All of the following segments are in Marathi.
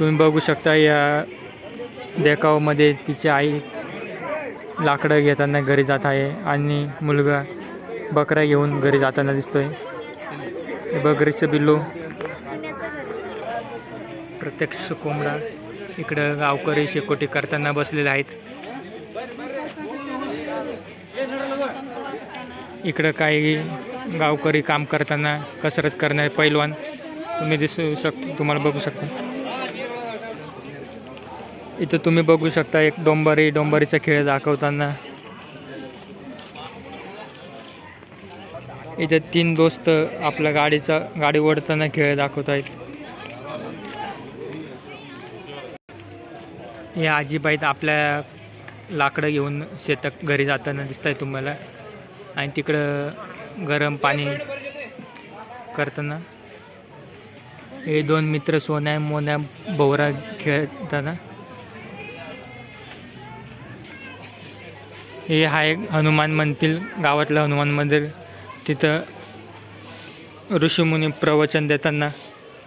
तुम्ही बघू शकता या देखावमध्ये तिची आई लाकडं घेताना घरी जात आहे आणि मुलगा बकरा घेऊन घरी जाताना दिसतोय. बकरीचं बिल्लू. प्रत्यक्ष कोंबडा इकडं गावकरी शेकोटी करताना बसलेले आहेत. इकडं काही गावकरी काम करताना कसरत करणारे पैलवान तुम्ही दिसू शक तुम्हाला बघू शकता. इथं तुम्ही बघू शकता एक डोंबारी डोंबारीचा खेळ दाखवताना. इथे तीन दोस्त आपल्या गाडीचा गाडी ओढताना खेळ दाखवत आहेत हे आजीबाईत आपल्या लाकडं घेऊन शेतात घरी जाताना दिसत आहे तुम्हाला. आणि तिकडं गरम पाणी करताना. हे दोन मित्र सोन्या मोन्या भोवरा खेळताना. हे हा एक हनुमान मंदिर गावातलं हनुमान मंदिर. तिथं ऋषीमुनी प्रवचन देताना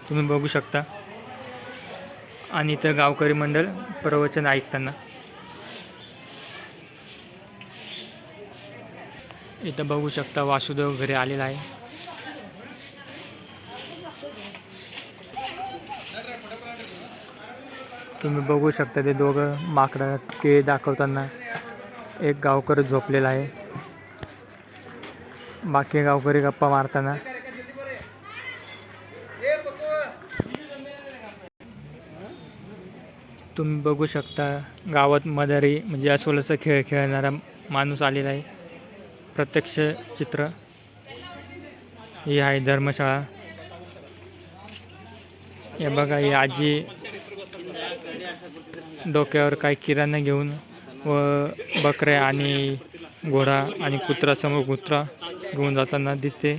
तुम्ही बघू शकता. आणि इथं गावकरी मंडळ प्रवचन ऐकताना. इथं बघू शकता वासुदेव घरी आलेला आहे. तुम्ही बघू शकता ते दोघं माकडं केळी दाखवताना. एक गावकरी झोपलेला आहे. बाकी गावकरी गप्पा मारताना. तुम्ही बघू शकता गावात मदारी म्हणजे अस्वलाचा खेळ खेळणारा माणूस आलेला आहे. प्रत्यक्ष चित्र. ही आहे धर्मशाळा. हे बघा ही आजी डोक्यावर काही किराणा घेऊन व बकऱ्या आणि घोडा आणि कुत्रा समोर कुत्रा घेऊन जाताना दिसते.